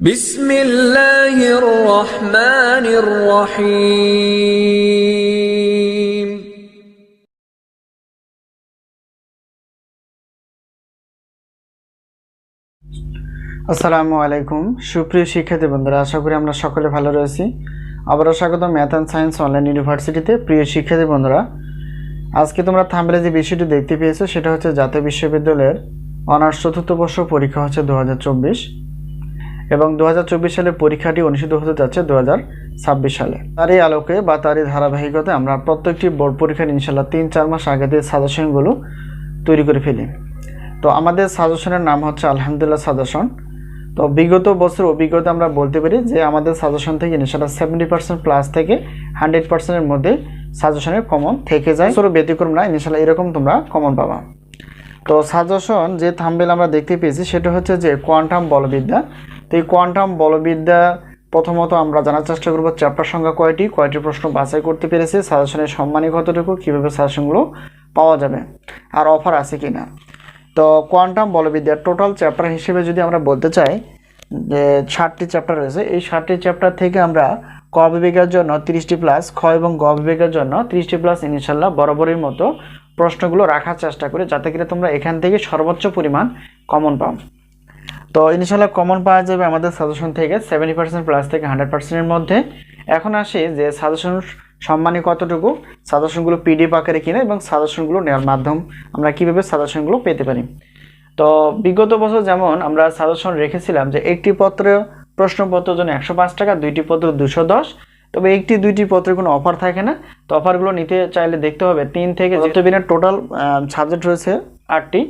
بسم الله الرحمن الرحيم আসসালামু আলাইকুম সুপ্রিয় শিক্ষার্থী বন্ধুরা আশা করি আমরা সকলে ভালো রয়েছি আবারও স্বাগত ম্যাথ অ্যান্ড সায়েন্স অনলাইন ইউনিভার্সিটিতে প্রিয় শিক্ষার্থী বন্ধুরা আজকে তোমরা থামলে যে বিষয়টি দেখতে পেয়েছো সেটা হচ্ছে জাতীয় বিশ্ববিদ্যালয়ের অনার্স চতুর্থ বর্ষ পরীক্ষা হচ্ছে দু এবং দু হাজার চব্বিশ সালে পরীক্ষাটি অনুষ্ঠিত হতে যাচ্ছে দু ছাব্বিশ সালে। তার এই আলোকে বা তার এই ধারাবাহিকতায় আমরা প্রত্যেকটি বোর্ড পরীক্ষার ইনশাল্লাহ তিন, চার মাস আগে দিয়ে সাজেশনগুলো তৈরি করে ফেলি। তো আমাদের সাজেশনের নাম হচ্ছে আলহামদুলিল্লাহ সাজেশন। তো বিগত বছর অভিজ্ঞতা আমরা বলতে পারি যে আমাদের সাজেশন থেকে ইনশাল্লাহ সেভেন্টি পার্সেন্ট প্লাস থেকে হান্ড্রেড পার্সেন্টের মধ্যে সাজেশনের কমন থেকে যায়। সরু ব্যতিক্রম না ইনশাল্লাহ এরকম তোমরা কমন পাবা। তো সাজেশন যে থাম্বেল আমরা দেখতে পেয়েছি সেটা হচ্ছে যে কোয়ান্টাম বলবিদ্যা। তো এই কোয়ান্টাম বলবিদ্যা প্রথমত আমরা জানার চেষ্টা করব চ্যাপ্টার সংখ্যা কয়টি? কয়টি প্রশ্ন বাছাই করতে পেরেছি? সাজেশনের সম্মানী কতটুকু? কীভাবে সাজেশনগুলো পাওয়া যাবে? আর অফার আছে কি না তো কোয়ান্টাম বলবিদ্যার টোটাল চ্যাপ্টার হিসেবে যদি আমরা বলতে চাই, যে ষাটটি চ্যাপ্টার রয়েছে, এই ষাটটি চ্যাপ্টার থেকে আমরা ক বিভাগের জন্য তিরিশটি প্লাস খ এবং গ বিভাগের জন্য তিরিশটি প্লাস ইনশাল্লাহ বরাবরের মতো প্রশ্নগুলো রাখার চেষ্টা করি, যাতে করে তোমরা এখান থেকে সর্বোচ্চ পরিমাণ কমন পাও। তো ইনশাল্লাহ কমন পাওয়া যাবে আমাদের সাজেশন থেকে সেভেন্টি পার্সেন্ট প্লাস থেকে হান্ড্রেড পার্সেন্টের মধ্যে। এখন আসি যে সাজেশন সম্মানী কতটুকু সাজেশনগুলো পিডিএফ আকারে কিনে এবং সাজেশনগুলো নেওয়ার মাধ্যম আমরা কীভাবে সাজেশনগুলো পেতে পারি। তো বিগত বছর যেমন আমরা সাজেশন রেখেছিলাম যে একটি পত্র প্রশ্নপত্রের জন্য একশো পাঁচ টাকা দুইটি পত্র দুশো দশ তবে একটি দুইটি পত্রের কোনো অফার থাকে না। তো অফারগুলো নিতে চাইলে দেখতে হবে। তিন থেকে যত দিনের টোটাল সাবজেক্ট রয়েছে আটটি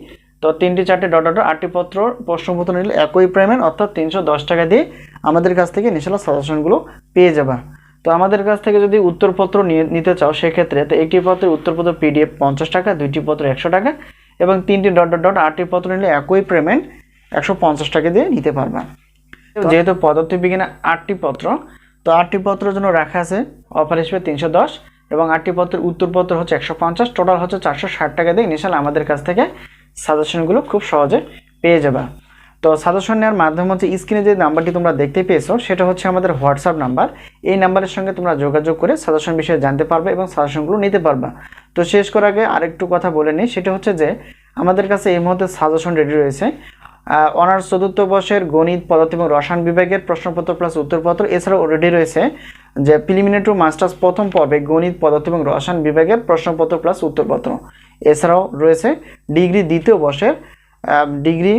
তো তিনটি চারটি ডট ডট, আটটি পত্র প্রশ্নপত্র নিলে একই পেমেন্ট অর্থাৎ তিনশো দশ টাকা দিয়ে আমাদের কাছ থেকে ইনশাল্লাহ সাজেশনগুলো পেয়ে যাবা। তো আমাদের কাছ থেকে যদি উত্তরপত্র নিতে চাও, সেক্ষেত্রে তো একটি পত্রের উত্তরপত্র পিডিএফ পঞ্চাশ টাকা, দুইটি পত্র একশো টাকা এবং তিনটি ডট ডট ডট, আটটি পত্র নিলে একই পেমেন্ট একশো পঞ্চাশ টাকা দিয়ে নিতে পারবা। যেহেতু পদার্থবিজ্ঞানে আটটি পত্র, তো আটটি পত্রের জন্য রাখা আছে অফার হিসেবে তিনশো দশ এবং আটটি পত্রের উত্তরপত্র হচ্ছে একশো পঞ্চাশ টোটাল হচ্ছে চারশো ষাট টাকা দিয়ে ইনিশাল আমাদের কাছ থেকে সাজেশনগুলো খুব সহজে পেয়ে যাবা। তো সাজেশন নেওয়ার মাধ্যম হচ্ছে স্ক্রিনে যে নাম্বারটি তোমরা দেখতে পেয়েছ, সেটা হচ্ছে আমাদের হোয়াটসঅ্যাপ নাম্বার। এই নাম্বারের সঙ্গে তোমরা যোগাযোগ করে সাজেশন বিষয়ে জানতে পারবে এবং সাজেশনগুলো নিতে পারবা। তো শেষ করার আগে আরেকটু কথা বলে নিই, সেটা হচ্ছে যে আমাদের কাছে এই মুহূর্তে সাজেশন রেডি রয়েছে। অনার্স চতুর্থ বর্ষের গণিত, পদার্থ এবং রসায়ন বিভাগের প্রশ্নপত্র প্লাস উত্তরপত্র এছাড়াও রেডি রয়েছে যে প্রিলিমিনারি টু মাস্টার্স প্রথম পর্বে গণিত, পদার্থ এবং রসায়ন বিভাগের প্রশ্নপত্র প্লাস উত্তরপত্র। এছাড়াও রয়েছে ডিগ্রি দ্বিতীয় বর্ষের ডিগ্রি,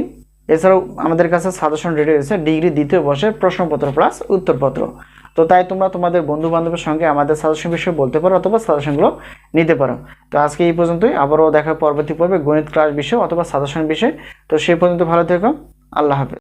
এছাড়াও আমাদের কাছে সাজেশন রেডি রয়েছে, ডিগ্রি দ্বিতীয় বর্ষের প্রশ্নপত্র প্লাস উত্তরপত্র। তো তাই তোমরা তোমাদের বন্ধু বান্ধবের সঙ্গে আমাদের সাজেশন বিষয়ে বলতে পারো অথবা সাজেশনগুলো নিতে পারো। তো আজকে এই পর্যন্তই, আবারও দেখা পরবর্তী পর্বে গণিত ক্লাস বিষয় অথবা সাজেশন বিষয়। তো সেই পর্যন্ত ভালো থেকো, আল্লাহ হাফেজ।